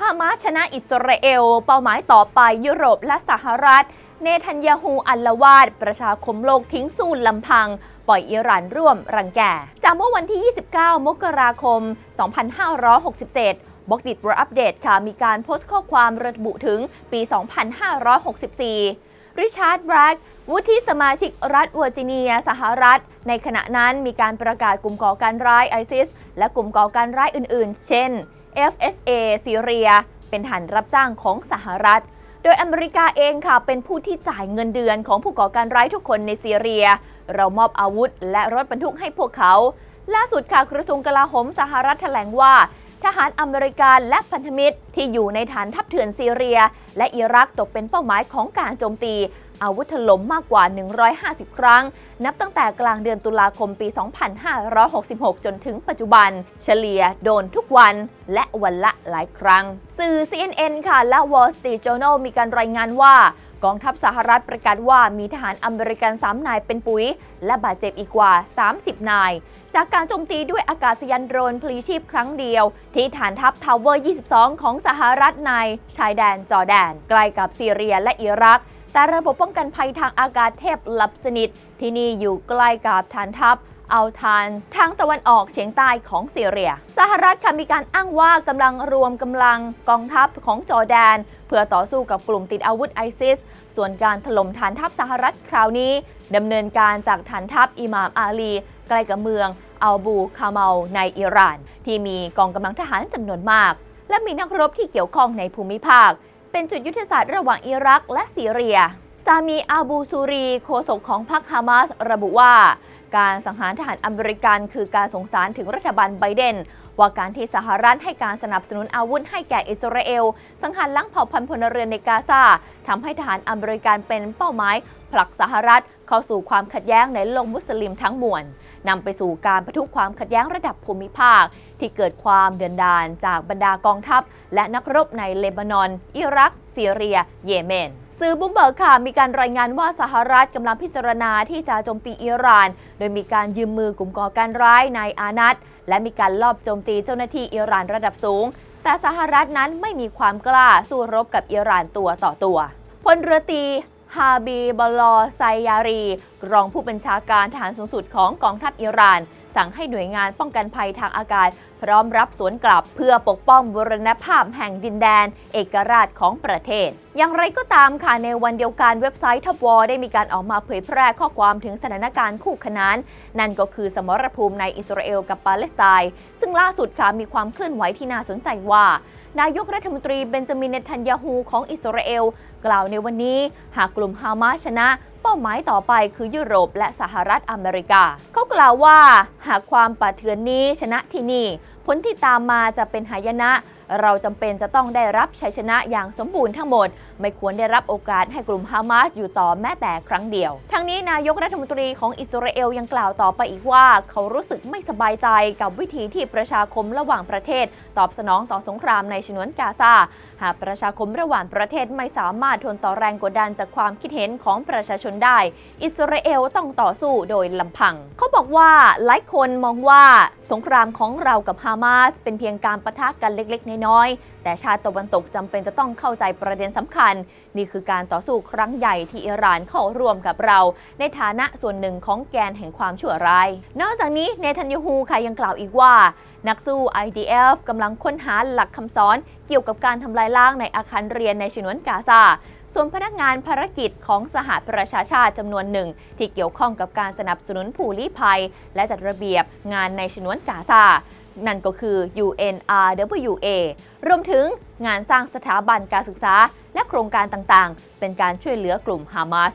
ฮามาสชนะอิสราเอล เป้าหมายต่อไปยุโรปและสหรัฐ เนทันยาฮูอัลลวาด ประชาคมโลกทิ้งสู้ลำพัง ปล่อยอิหร่านร่วมรังแก จากเมื่อวันที่ 29 มกราคม 2567บล็อกดิทวอัปเดตค่ะ มีการโพสต์ข้อความระบุถึงปี 2564 ริชาร์ดแบร็กวุฒิสมาชิกรัฐเวอร์จิเนีย สหรัฐ ในขณะนั้นมีการประกาศกลุ่มก่อการร้ายไอซิส และกลุ่มก่อการร้ายอื่นๆ เช่น FSA ซีเรีย เป็นฐานรับจ้างของสหรัฐ โดยอเมริกาเองค่ะ เป็นผู้ที่จ่ายเงินเดือนของผู้ก่อการร้ายทุกคนในซีเรีย เรามอบอาวุธและรถบรรทุกให้พวกเขา ล่าสุดค่ะกระทรวงกลาโหมสหรัฐแถลงว่า ทหารอเมริกันและพันธมิตร ที่อยู่ในฐานทัพเถื่อนซีเรีย และอิรักตกเป็นเป้าหมายของการโจมตี อาวุธถล่มมากกว่า 150 ครั้ง นับตั้งแต่กลางเดือนตุลาคมปี 2566 จนถึงปัจจุบัน เฉลี่ยโดนทุกวันและวันละหลายครั้ง สื่อ CNN ค่ะและ Wall Street Journal มีการรายงานว่า กองทัพสหรัฐประกาศว่ามีทหารอเมริกัน3นายเป็นปุ๋ย และบาดเจ็บอีกกว่า 30 นาย จากการโจมตีด้วยอากาศยานโดรนพลีชีพครั้งเดียว ที่ฐานทัพทาวเวอร์ 22 ของสหรัฐในชายแดนจอร์แดน ใกล้กับซีเรียและอิรัก แต่ระบบป้องกันภัยทางอากาศเทพหลับสนิท ที่นี่อยู่ใกล้กับฐานทัพ อาทานทางตะวันออกเฉียงใต้ของซีเรีย สหรัฐค่ะมีการอ้างว่ากำลังรวมกำลังกองทัพของจอร์แดน เพื่อต่อสู้กับกลุ่มติดอาวุธไอซิส ส่วนการถล่มฐานทัพสหรัฐคราวนี้ดำเนินการจากฐานทัพอิหม่ามอาลี ใกล้กับเมืองอัลบูคาเมาในอิหร่าน ที่มีกองกำลังทหารจำนวนมาก และมีนักรบที่เกี่ยวข้องในภูมิภาค เป็นจุดยุทธศาสตร์ระหว่างอิรักและซีเรีย ซามีอาบูซูรีโฆษกของพรรคฮามาสระบุว่า การสังหารทหารอเมริกันคือการสงสารถึงรัฐบาลไบเดน ว่าการที่สหรัฐให้การสนับสนุนอาวุธให้แก่อิสราเอล สังหารล้างเผ่าพันธุ์พลเรือนในกาซาทำให้ทหารอเมริกันเป็นเป้าหมายผลักสหรัฐเข้าสู่ความขัดแย้งในโลกมุสลิมทั้งมวลนำไปสู่การประทุความขัดแย้งระดับภูมิภาค ที่เกิดความเดือนดานจากบรรดากองทัพ และนักรบในเลบานอน อิรัก ซีเรีย เยเมน สื่อบุมเบิร์กค่ะมีการรายงานว่าสหรัฐกำลังพิจารณาที่จะโจมตีอิหร่าน โดยมีการยืมมือกลุ่มก่อการร้ายในอานัตและมีการลอบโจมตีเจ้าหน้าที่อิหร่านระดับสูง แต่สหรัฐนั้นไม่มีความกล้าสู้รบกับอิหร่านตัวต่อตัวพลเรือตรีฮาบีบลอไซยารี รองผู้บัญชาการทหารสูงสุดของกองทัพอิหร่าน สั่งให้หน่วยงานป้องกันภัยทางอากาศ พร้อมรับสวนกลับเพื่อปกป้องบรณภาพแห่งดินแดน เอกราชของประเทศ อย่างไรก็ตามค่ะในวันเดียวกันเว็บไซต์ทับวอได้มีการออกมาเผยแพร่ข้อความถึงสถานการณ์คู่ขนาน นั่นก็คือสมรภูมิในอิสราเอลกับปาเลสไตน์ซึ่งล่าสุดค่ะมีความเคลื่อนไหวที่น่าสนใจว่านายกรัฐมนตรีเบนจามินเนทันยาฮูของอิสราเอล กล่าวในวันนี้ หากกลุ่มฮามาสชนะ เป้าหมายต่อไปคือยุโรปและสหรัฐอเมริกา เขากล่าวว่า หากความป่าเถื่อนนี้ชนะที่นี่ ผลที่ตามมาจะเป็นหายนะ เราจำเป็นจะต้องได้รับชัยชนะอย่างสมบูรณ์ทั้งหมด ไม่ควรได้รับโอกาสให้กลุ่มฮามาสอยู่ต่อแม้แต่ครั้งเดียว ทั้งนี้นายกรัฐมนตรีของอิสราเอลยังกล่าวต่อไปอีกว่า เขารู้สึกไม่สบายใจกับวิธีที่ประชาคมระหว่างประเทศ ตอบสนองต่อสงครามในฉนวนกาซาหากประชาคมระหว่างประเทศไม่สามารถทนต่อแรงกดดันจากความคิดเห็นของประชาชนได้ อิสราเอลต้องต่อสู้โดยลำพัง เขาบอกว่าหลายคนมองว่าสงครามของเรากับฮามาสเป็นเพียงการประทะกันเล็กๆน้อยๆแต่ชาติตะวันตกจำเป็นจะต้องเข้าใจประเด็นสำคัญ นี่คือการต่อสู้ครั้งใหญ่ที่อิหร่านเข้าร่วมกับเรา ในฐานะส่วนหนึ่งของแกนแห่งความชั่วร้าย นอกจากนี้เนทันยาฮูค่ะยังกล่าวอีกว่า นักสู้ IDF กำลังค้นหาหลักคำสอนเกี่ยวกับการทำลายล้างในอาคารเรียนในฉนวนกาซาส่วนพนักงานภารกิจของสหประชาชาติจำนวนหนึ่ง ที่เกี่ยวข้องกับการสนับสนุนผู้ลี้ภัย และจัดระเบียบงานในฉนวนกาซา นั่นก็คือ UNRWA รวมถึงงานสร้างสถาบันการศึกษาและโครงการต่างๆ เป็นการช่วยเหลือกลุ่มฮามาส